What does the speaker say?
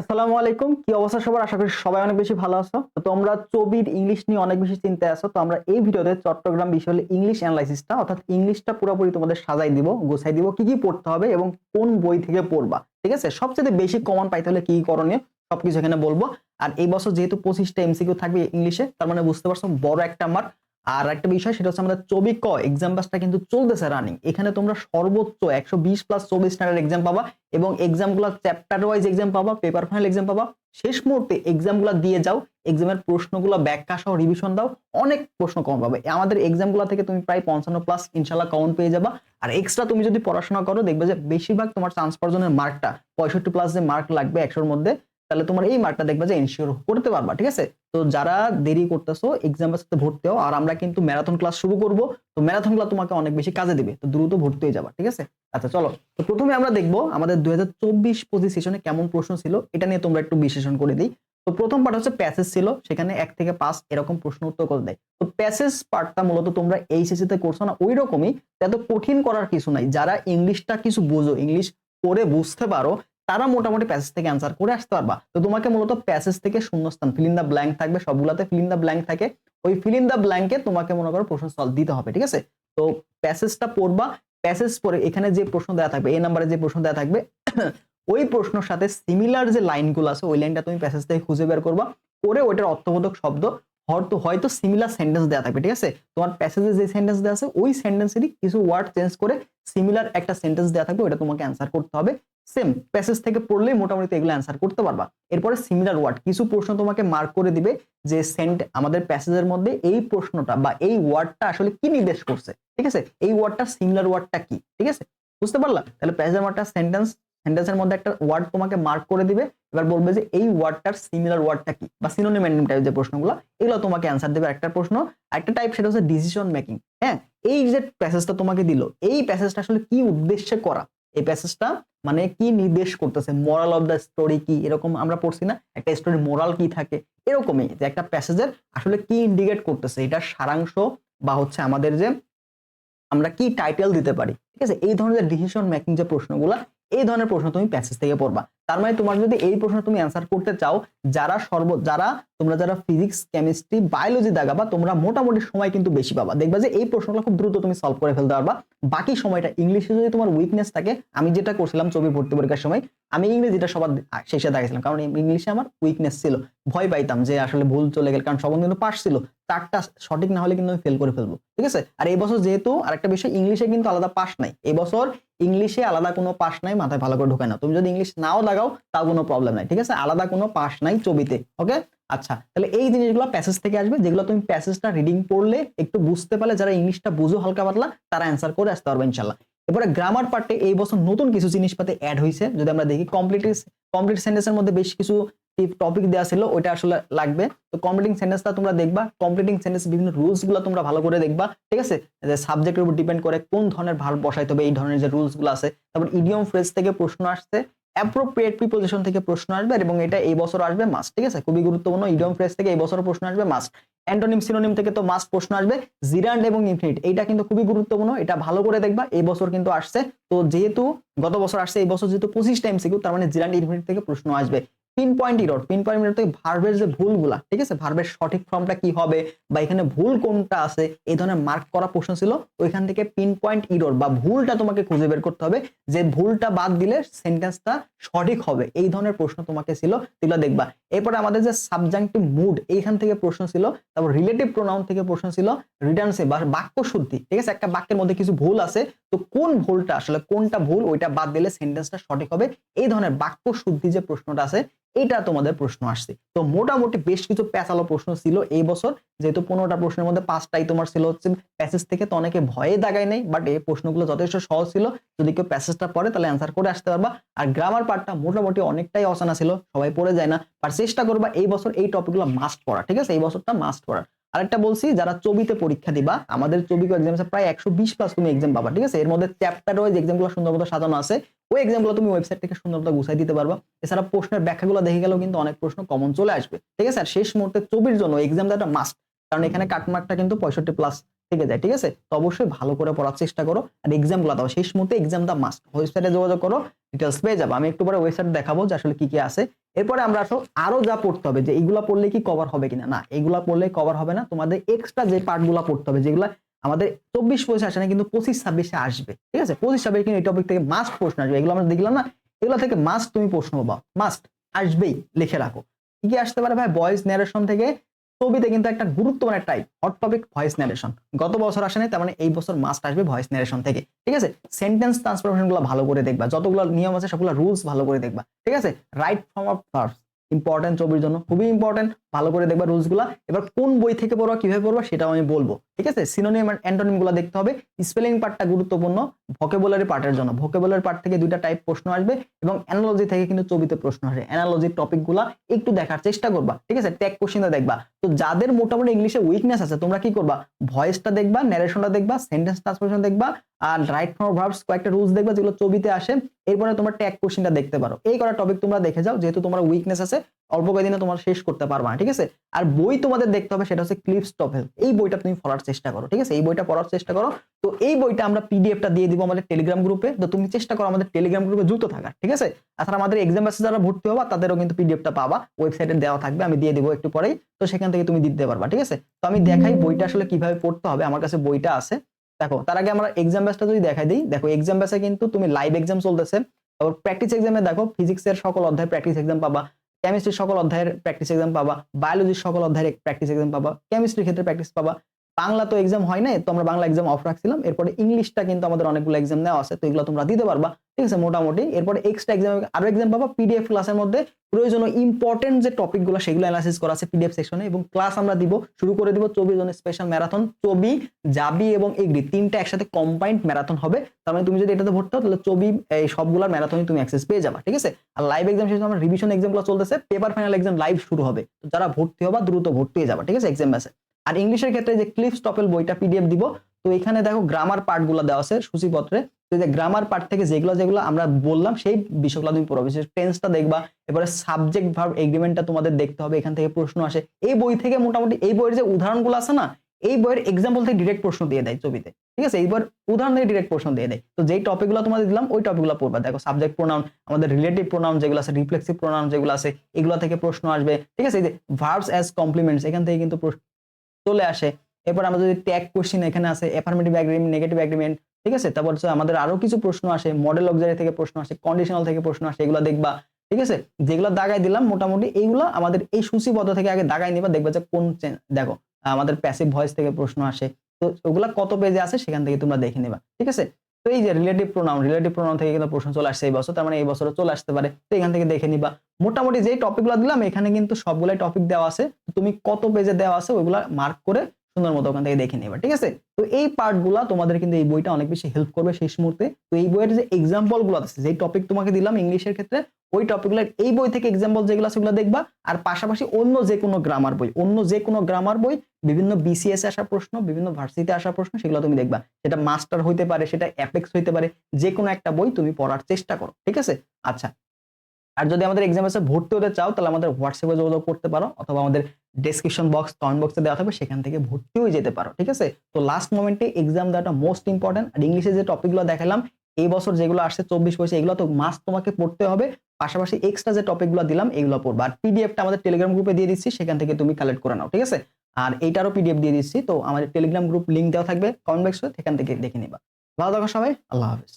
আসসালামু আলাইকুম। কি অবস্থা সবার? আশা করি সবাই অনেক বেশি ভালো আছো। তো তোমরা চবির ইংলিশ নিয়ে অনেক বেশি চিন্তায় আছো। তো আমরা এই ভিডিওতে চট্টগ্রাম বিশ্ববিদ্যালয়ের ইংলিশ অ্যানালাইসিসটা। অর্থাৎ ইংলিশটা পুরোপুরি তোমাদের সাজাই দিব, গোছাই দিব, কি কি পড়তে হবে এবং কোন বই থেকে পড়বা। ঠিক আছে? সবচেয়ে বেশি কমন পাইতে হলে কি করণীয়, সবকিছু এখানে বলব। আর এই বছর যেহেতু পঁচিশটা এমসিকিউ থাকবে ইংলিশে, তার মানে বুঝতে পারছ বড় একটা মার্ক আর একটা বিষয়, সেটা হচ্ছে আমাদের চবি ক এক্সাম বাসটা কিন্তু চলতেছে রানিং এখানে তোমরা সর্বোচ্চ একশো বিশ প্লাস চব্বিশ স্ট্যান্ডার্ড এক্সাম পাবা এবং এক্সামগুলো চ্যাপ্টার ওয়াইজ এক্সাম পাবা পেপার ফাইনাল এক্সাম পাবা। শেষ মুহূর্তে এক্সামগুলো দিয়ে যাও এক্সামের প্রশ্নগুলো ব্যাখ্যা সহ রিভিশন দাও, অনেক প্রশ্ন কম পাবে। আমাদের এক্সামগুলো থেকে তুমি প্রায় পঞ্চান্ন প্লাস ইনশাল্লাহ কমন পেয়ে যাবা। আর এক্সট্রা তুমি যদি পড়াশোনা করো, দেখবে যে বেশিরভাগ তোমার চান্স পার্জনের মার্কটা পঁয়ষট্টি প্লাস যে মার্ক লাগবে একশোর মধ্যে তাহলে তোমার এই মার্কটা দেখবে যে এনশিওর করতে পারবা, ঠিক আছে? তো যারা দেরি করতেছো এক্সাম সাথে ভর্তি হও, আর আমরা কিন্তু ম্যারাথন ক্লাস শুরু করব, তো ম্যারাথন ক্লাস তোমাকে অনেক বেশি কাজে দিবে, তো দ্রুত ভর্তি হয়ে যাবা, ঠিক আছে? আচ্ছা চলো। তো প্রথমে আমরা দেখব আমাদের দুই হাজার চব্বিশ পঁচিশ সেশনে কেমন প্রশ্ন ছিল, এটা নিয়ে তোমরা একটু বিশ্লেষণ করে দিই। তো প্রথম পার্ট হচ্ছে প্যাসেজ ছিল, সেখানে এক থেকে পাঁচ এরকম প্রশ্ন উত্তর করে দেয়। তো প্যাসেজ পার্টটা মূলত তোমরা এইচএসসি তে করছ না ওই রকমই এত কঠিন করার কিছু নাই। যারা ইংলিশটা কিছু বোঝো ইংলিশ পড়ে বুঝতে পারো তারা মোটামুটি প্যাসেজ থেকে অ্যান্সার করে আসতে পারবা। তো তোমাকে মূলত প্যাসেজ থেকে শূন্যস্থান ফিল দ্য ব্ল্যাঙ্ক থাকবে, সবগুলাতে ফিল দ্য ব্ল্যাঙ্ক থাকে। ওই ফিল ইন দ্য ব্ল্যাঙ্কে তোমাকে মনে করো প্রশ্ন সলভ দিতে হবে, ঠিক আছে? তো প্যাসেজটা পড়বা প্যাসেজ পড়ে এখানে যে প্রশ্ন দেওয়া থাকবে এই নাম্বারে যে প্রশ্ন দেওয়া থাকবে, ওই প্রশ্নের সাথে সিমিলার যে লাইনগুলো আছে, ওই লাইনটা তুমি প্যাসেজ থেকে খুঁজে বের করবা। করে ওইটার অর্থবোধক শব্দ হয়তো হয়তো সিমিলার সেন্টেন্স দেওয়া থাকবে, ঠিক আছে? তোমার প্যাসেজে যে সেন্টেন্স দেওয়া আছে, ওই সেন্টেন্সেরই কিছু ওয়ার্ড চেঞ্জ করে সিমিলার একটা সেন্টেন্স দেওয়া থাকবে, ওটা তোমাকে অ্যান্সার করতে হবে। সেম প্যাসেজ থেকে পড়লেই মোটামুটি এগুলো অ্যান্সার করতে পারবা। এরপরে সিমিলার ওয়ার্ড কিছু প্রশ্ন তোমাকে মার্ক করে দিবে যে সেন্ট আমাদের প্যাসেজের মধ্যে এই প্রশ্নটা বা এই ওয়ার্ডটা আসলে কি নির্দেশ করছে, ঠিক আছে? এই ওয়ার্ডটা সিমিলার ওয়ার্ডটা কি, ঠিক আছে? বুঝতে পারলা? তাহলে প্যাসেজের ওয়ার্ডটা সেন্টেন্স সেন্টেন্সের মধ্যে একটা ওয়ার্ড তোমাকে মার্ক করে দিবে। এবার বলবে যে এই ওয়ার্ডটার সিমিলার ওয়ার্ডটা কি? বা সিনোনিম অ্যান্টোনিম টাইপ যে প্রশ্নগুলো, এগুলো তোমাকে অ্যান্সার দেবে একটা প্রশ্ন। একটা টাইপ সেটা হচ্ছে ডিসিশন মেকিং হ্যাঁ? এই যে প্যাসেজটা তোমাকে দিল, এই প্যাসেজটা আসলে কি উদ্দেশ্যে করা? এই প্যাসেজটা মানে কি নির্দেশ করতেছে? মোরাল অফ দ্য স্টোরি কি? এরকম আমরা পড়ছি না। একটা স্টোরি মোরাল কি থাকে? এরকমই যে একটা প্যাসেজের আসলে কি ইন্ডিকেট করতেছে? এটা সারাংশ বা হচ্ছে আমাদের যে আমরা কি টাইটেল দিতে পারি? ঠিক আছে? এই ধরনের ডিসিশন মেকিং যে প্রশ্নগুলো এই ধরনের প্রশ্ন তুমি প্যাসেজ থেকে পড়বা। তার মানে তোমার যদি এই প্রশ্ন তুমি অ্যান্সার করতে চাও, যারা সর্ব, যারা, তোমরা যারা ফিজিক্স কেমিস্ট্রি বায়োলজি দাগাবা, তোমরা মোটামুটি সময় কিন্তু বেশি পাবা। দেখবা যে এই প্রশ্নগুলো খুব দ্রুত তুমি সলভ করে ফেলতে পারবা। বাকি সময়টা ইংলিশে যদি তোমার উইকনেস থাকে, আমি যেটা করছিলাম ছবি ভর্তি পরীক্ষার সময়, আমি ইংরেজিটা সবার শেষে দেখাইছিলাম কারণ ইংলিশে আমার উইকনেস ছিল। ভয় পাইতাম যে আসলে ভুল চলে গেল, কারণ সবার কিন্তু পাস ছিল। চারটা সঠিক না হলে কিন্তু আমি ফেল করে ফেলব, ঠিক আছে? আর এই বছর যেহেতু আরেকটা বিষয়, ইংলিশে কিন্তু আলাদা পাস নাই। এই বছর ইংলিশে আলাদা কোনো পাস নাই, মাথায় ভালো করে ঢুকায় না তুমি যদি ইংলিশ নাও লাগাও তাও কোনো প্রবলেম নাই, ঠিক আছে? আলাদা কোনো পাস নাই ছবিতে ওকে আচ্ছা তাহলে এই জিনিসগুলো প্যাসেজ থেকে আসবে, যেগুলো তুমি প্যাসেজটা রিডিং পড়লে একটু বুঝতে পারলে, যারা ইংলিশটা বুঝো হালকা পাতলা, তারা অ্যান্সার করে আসতে পারবে ইনশাল্লাহ এরপরে গ্রামার পার্টে এই বছর নতুন কিছু জিনিসপাতি অ্যাড হয়েছে যদি আমরা দেখি কমপ্লিট কমপ্লিট সেন্টেন্সের মধ্যে বেশ কিছু টপিক দেওয়া ছিল, ওইটা আসলে লাগবে। তো কমপ্লিটিং সেন্টেন্সটা তোমরা দেখবা কমপ্লিটিং সেন্টেন্স বিভিন্ন রুলসগুলো তোমরা ভালো করে দেখবা, ঠিক আছে? যে সাবজেক্টের উপর ডিপেন্ড করে কোন ধরনের ভার্ব বসাইতে হবে, এই ধরনের যে রুলসগুলো আছে, তারপর ইডিয়ম ফ্রেজ থেকে প্রশ্ন আসছে অ্যাপ্রোপ্রিয়েট প্রিপোজিশন থেকে প্রশ্ন আসবে এবং এটা এই বছর আসবে মাস্ট ঠিক আছে? খুবই গুরুত্বপূর্ণ ইডিয়ম ফ্রেজ থেকে এই বছর প্রশ্ন আসবে মাস্ট অ্যান্টোনিম সিনোনিম থেকে তো মাস্ট প্রশ্ন আসবে জিরান্ড এবং ইনফিনিট এটা কিন্তু খুবই গুরুত্বপূর্ণ, এটা ভালো করে দেখবা, এই বছর কিন্তু আসছে, তো যেহেতু গত বছর আসছে, এই বছর যেহেতু পঁচিশ টাইম সিকিউ তার মানে জিরান্ড ইনফিনিট থেকে প্রশ্ন আসবে। পিন পয়েন্ট ইরোড পিন পয়েন্ট ইরোড থেকে ভার্বের যে ভুলগুলা, ঠিক আছে? ভার্বের সঠিক ফর্মটা কি হবে বা এখানে ভুল কোনটা আছে, এই ধরনের মার্ক করা প্রশ্ন ছিল, ওইখান থেকে পিন পয়েন্ট ইরোড বা ভুলটা তোমাকে খুঁজে বের করতে হবে, যে ভুলটা বাদ দিলে সেন্টেন্সটা সঠিক হবে, এই ধরনের প্রশ্ন তোমাকে ছিল এগুলো দেখবা। এরপরে আমাদের যে সাবজাংটিভ মুড এইখান থেকে প্রশ্ন ছিল, তারপর রিলেটিভ প্রোনাউন থেকে প্রশ্ন ছিল রিটার্নসে বা বাক্য শুদ্ধি, ঠিক আছে? একটা বাক্যের মধ্যে কিছু ভুল আছে তো কোন ভুলটা আসলে কোনটা ভুল, ওইটা বাদ দিলে সেন্টেন্সটা সঠিক হবে? এই ধরনের বাক্য শুদ্ধি যে প্রশ্নটা আছে এটা তোমাদের প্রশ্ন আসছে। তো মোটামুটি বেশ কিছু প্যাচালো প্রশ্ন ছিল এই বছর। যেহেতু পনেরোটা প্রশ্নের মধ্যে পাঁচটাই তোমার ছিল হচ্ছে প্যাসেজ থেকে, তো অনেকে ভয়ে দাগায় নেই বাট এই প্রশ্নগুলো যথেষ্ট সহজ ছিল। যদি কেউ প্যাসেজটা পড়ে, তাহলে অ্যান্সার করে আসতে পারবা। আর গ্রামার পার্টটা মোটামুটি অনেকটাই অজানা ছিল, সবাই পড়ে যায় না। বাট চেষ্টা করবা এই বছর এই টপিকগুলো মাস্ট পড়া ঠিক আছে? এই বছরটা মাস্ট পড়া আরেকটা বলছি, যারা চবিতে পরীক্ষা দিবা, আমাদের চবি এক্সাম প্রায় একশো বিশ প্লাস তুমি এক্সাম পাবা, ঠিক আছে? এর মধ্যে চ্যাপ্টার ওয়াইজ এক্সামগুলো সুন্দর সাজানো আছে। ওই এক্সামগুলো তুমি ওয়েবসাইট থেকে সুন্দর গুছাই দিতে পারবা। এছাড়া প্রশ্নের ব্যাখ্যাগুলো দেখে গেলেও কিন্তু অনেক প্রশ্ন কমন চলে আসবে, ঠিক আছে? আর শেষ মুহূর্তে চবির জন্য এক্সাম একটা মাস্ট কারণ এখানে কাটমার্কটা কিন্তু পঁয়ষট্টি প্লাস থেকে যায়, ঠিক আছে? তো অবশ্যই ভালো করে পড়ার চেষ্টা করো। আর এক্সামগুলো দাও, শেষ মুহূর্তে এক্সাম দা মাস্ট ওয়েবসাইটে যোগাযোগ করো ডিটেলস পেয়ে যাব। আমি একটু পরে ওয়েবসাইট দেখাবো যে আসলে কি কি আছে। এরপরে আমরা আসো, আরও যা পড়তে হবে যে এইগুলা পড়লে কি কভার হবে কিনা? না, এগুলা পড়লে কভার হবে না। তোমাদের এক্সট্রা যে পার্টগুলো পড়তে হবে, যেগুলা আমাদের চব্বিশ পঁচিশ আসে না, কিন্তু পঁচিশ ছাব্বিশে আসবে, ঠিক আছে? পঁচিশ ছাব্বিশ কিন্তু এই টপিক থেকে মাস্ট প্রশ্ন আসবে। এগুলো আমরা দেখলাম না, এগুলো থেকে মাস্ট তুমি প্রশ্ন পাবা মাস্ট আসবেই, লিখে রাখো। কি কি আসতে পারে ভাই? ভয়েস ন্যারেশন থেকে ছবিতে কিন্তু একটা গুরুত্বপূর্ণ type hot topic voice narration গত বছর আসে নাই তার মানে এই বছর মাস্ট আসবে ভয়েস ন্যারেশন থেকে। ঠিক আছে? সেন্টেন্স ট্রান্সফরমেশনগুলো ভালো করে দেখবা। যতগুলো নিয়ম আছে, সবগুলো রুলস ভালো করে দেখবা। ঠিক আছে? Right form of verbs important ছবির জন্য খুবই ইম্পর্টেন্ট ভালো করে দেখবা রুলসগুলা। এবার কোন বই থেকে পড়বা, কীভাবে পড়বা সেটাও আমি বলব। ঠিক আছে? সিনোনিম অ্যান্টোনিমগুলো দেখতে হবে। স্পেলিং পার্টটা গুরুত্বপূর্ণ। ভোকেবুলারি পার্টের জন্য। ভোকেবুলারি পার্ট থেকে দুইটা টাইপ প্রশ্ন আসবে এবং অ্যানালজি থেকে কিন্তু ছবিতে প্রশ্ন আসবে অ্যানালজির টপিকগুলা একটু দেখার চেষ্টা করবা। ঠিক আছে? ট্যাগ কোশ্চেনটা দেখবা। তো যাদের মোটামুটি ইংলিশে উইকনেস আছে, তোমরা কি করবা? ভয়েসটা দেখবা ন্যারেশনটা দেখবা সেন্টেন্স ট্রান্সফরমেশন দেখবা, আর রাইট ফর্ম ভার্বস কয়েকটা রুলস দেখবা যেগুলো ছবিতে আসে। এরপরে তোমরা ট্যাগ কোশ্চেনটা দেখতে পারো। এই কটা টপিক তোমরা দেখে যাও, যেহেতু তোমার উইকনেস আছে অল্প কয়েকদিনে তোমার শেষ করতে পারবা না, ঠিক আছে? আর বই তোমাদের দেখতে হবে সেটা হচ্ছে ক্লিপস টপেল এই বইটা তুমি পড়ার চেষ্টা করো, ঠিক আছে? এই বইটা পড়ার চেষ্টা করো। তো এই বইটা আমরা পিডিএফটা দিয়ে দিব আমাদের টেলিগ্রাম গ্রুপে তো তুমি চেষ্টা করো আমাদের টেলিগ্রাম গ্রুপে যুক্ত থাকার, ঠিক আছে? তাছাড়া আমাদের এক্সাম ব্যাচে যারা ভর্তি হবা, তাদেরও কিন্তু পিডিএফটা পাবা। ওয়েবসাইটে দেওয়া থাকবে, আমি দিয়ে দিব একটু পরেই। তো সেখান থেকে তুমি দিতে পারবা, ঠিক আছে? তো আমি দেখাই বইটা আসলে কীভাবে পড়তে হবে, আমার কাছে বইটা আছে। দেখো, তার আগে আমরা এক্সাম ব্যাচটা যদি দেখাই দিই, দেখো এক্সাম ব্যাচে কিন্তু তুমি লাইভ এক্সাম চলতেছে। তারপর প্র্যাকটিস এক্সামে দেখো ফিজিক্সের সকল অধ্যায় প্র্যাকটিস এক্সাম পাবা। কেমিস্ট্রির সকল অধ্যায়ের প্র্যাকটিস এক্সাম পাবা বায়োলজির সকল অধ্যায়ের প্র্যাকটিস এক্সাম পাবা কেমিস্ট্রির ক্ষেত্রে প্র্যাকটিস পাবা। বাংলা তো এক্সাম হয় নাই, তো আমরা বাংলা এক্সাম অফ রাখছিলাম। এরপরে ইংলিশটা কিন্তু আমাদের অনেকগুলো এক্সাম নেওয়া আছে, তো এগুলো তোমরা দিতে পারবা। ঠিক আছে, মোটামুটি। এরপরে এক্সট্রা এক্সাম আরও এক্সাম পাবা। পিডিএফ ক্লাসের মধ্যে প্রয়োজনীয় ইম্পর্টেন্ট যে টপিকগুলো সেগুলো অ্যানালাইসিস করা আছে পিডিএফ সেকশনে এবং ক্লাস আমরা দিব, শুরু করে দিব চব্বিশ জনের স্পেশাল ম্যারাথন চবি, জাবি এবং এগ্রি। তিনটা একসাথে কম্বাইন্ড ম্যারাথন হবে। তার মানে তুমি যদি এটাতে ভর্তি হও, তাহলে চবি, এই সবগুলোর ম্যারাথনই তুমি অ্যাক্সেস পেয়ে যাবা। ঠিক আছে? আর লাইভ এক্সাম শেষে আমার রিভিশন এক্সামগুলো চলতেছে। পেপার ফাইনাল এক্সাম লাইভ শুরু হবে। যারা ভর্তি হবা, দ্রুত ভর্তি হয়ে যাবা। ঠিক আছে? এক্সাম ব্যাসে আর ইংলিশের ক্ষেত্রে যে ক্লিপস টপেল বইটা পিডিএফ দিব, তো এখানে দেখো গ্রামার পার্টগুলো দেওয়া আছে সূচিপত্রে। তো যে গ্রামার পার্ট থেকে যেগুলো যেগুলো আমরা বললাম, সেই বিষয়গুলো তুমি পড়ো। বিশেষ টেন্সটা দেখবা এবারে সাবজেক্ট ভার্ব এগ্রিমেন্টটা তোমাদের দেখতে হবে, এখান থেকে প্রশ্ন আসে। এই বই থেকে মোটামুটি, এই বইয়ের যে উদাহরণগুলো আছে না, এই বইয়ের এক্সাম্পল থেকে ডিরেক্ট প্রশ্ন দিয়ে দেয় ছবিতে। ঠিক আছে? এইবার উদাহরণ থেকে ডিরেক্ট প্রশ্ন দিয়ে দেয়। তো যেই টপিকগুলো তোমাদের দিলাম, ওই টপিকগুলো পড়বা। দেখো সাবজেক্ট প্রোনাউন আমাদের রিলেটিভ প্রোনাউন যেগুলো আছে রিফ্লেক্সিভ প্রোনাউন যেগুলো আছে, এগুলো থেকে প্রশ্ন আসবে। ঠিক আছে? এই যে ভার্বস অ্যাজ কমপ্লিমেন্টস এখান থেকে কিন্তু চলে আসে। এরপর আমরা যদি ট্যাগ কোশ্চিন এখানে আছে অ্যাফার্মেটিভ অ্যাগ্রিমেন্ট নেগেটিভ অ্যাগ্রিমেন্ট ঠিক আছে? তারপর হচ্ছে আমাদের আরও কিছু প্রশ্ন আসে মডেল অবজারি থেকে প্রশ্ন আসে কন্ডিশনাল থেকে প্রশ্ন আসে, এগুলো দেখবা, ঠিক আছে? যেগুলো দাগাই দিলাম, মোটামুটি এইগুলো আমাদের এই সূচিবদ্ধ থেকে আগে দাগাই নিবা, দেখবা যে কোন দেখো, আমাদের প্যাসিভ ভয়েস থেকে প্রশ্ন আসে। তো ওগুলা কত পেজে আছে সেখান থেকে তোমরা দেখে নিবা, ঠিক আছে? তো এই যে রিলেটিভ প্রোনাউন রিলেটিভ প্রোনাউন থেকে কিন্তু প্রশ্ন চলে আসছে এই বছর, তার মানে এই বছরও চলে আসতে পারে। তো এখান থেকে দেখে নিবা। মোটামুটি যে টপিকগুলো দিলাম, এখানে কিন্তু সবগুলাই টপিক দেওয়া আছে। তুমি কত পেজে দেওয়া আছে, ওইগুলা মার্ক করে সুন্দর মতো ওখান থেকে দেখে নেবা, ঠিক আছে? তো এই পার্টগুলো তোমাদের কিন্তু এই বইটা অনেক বেশি হেল্প করবে শেষ মুহূর্তে। তো এই বইয়ের যে এক্সাম্পলগুলো আছে যে টপিক তোমাকে দিলাম ইংলিশের ক্ষেত্রে, ওই টপিকগুলো এই বই থেকে এক্সাম্পল যেগুলো সেগুলো দেখবা। আর পাশাপাশি অন্য যে কোনো গ্রামার বই, অন্য যে কোনো গ্রামার বই, বিভিন্ন বিসিএস আসা প্রশ্ন, বিভিন্ন ভার্সিটিতে আসা প্রশ্ন, সেগুলো তুমি দেখবা। সেটা মাস্টার হইতে পারে, সেটা অ্যাপেক্স হইতে পারে যে কোনো একটা বই তুমি পড়ার চেষ্টা করো, ঠিক আছে? আচ্ছা আর যদি আমাদের এক্সাম এসে ভর্তি হতে চাও, তাহলে আমাদের হোয়াটসঅ্যাপে যোগাযোগ করতে পারো, অথবা আমাদের ডেসক্রিপশন বক্স কমেন্ট বক্সে দেওয়া থাকবে, সেখান থেকে ভর্তি হয়ে যেতে পারো, ঠিক আছে? তো লাস্ট মোমেন্টে এক্সাম দেওয়াটা মোস্ট ইম্পর্টেন্ট আর ইংলিশে যে টপিকগুলো দেখালাম, এই বছর যেগুলো আসছে, চব্বিশ পয়সা এগুলো তো মাস্ট তোমাকে পড়তে হবে, পাশাপাশি এক্সট্রা যে টপিকগুলো দিলাম, এগুলো পড়বা। আর পিডিএফটা আমাদের টেলিগ্রাম গ্রুপে দিয়ে দিচ্ছি, সেখান থেকে তুমি কালেক্ট করে নাও, ঠিক আছে? আর এইটারও পিডিএফ দিয়ে দিচ্ছি, তো আমাদের টেলিগ্রাম গ্রুপ লিঙ্ক দেওয়া থাকবে কমেন্ট বক্সে সেখান থেকে দেখে নিবা। ভালো থাকো সবাই, আল্লাহ হাফিজ।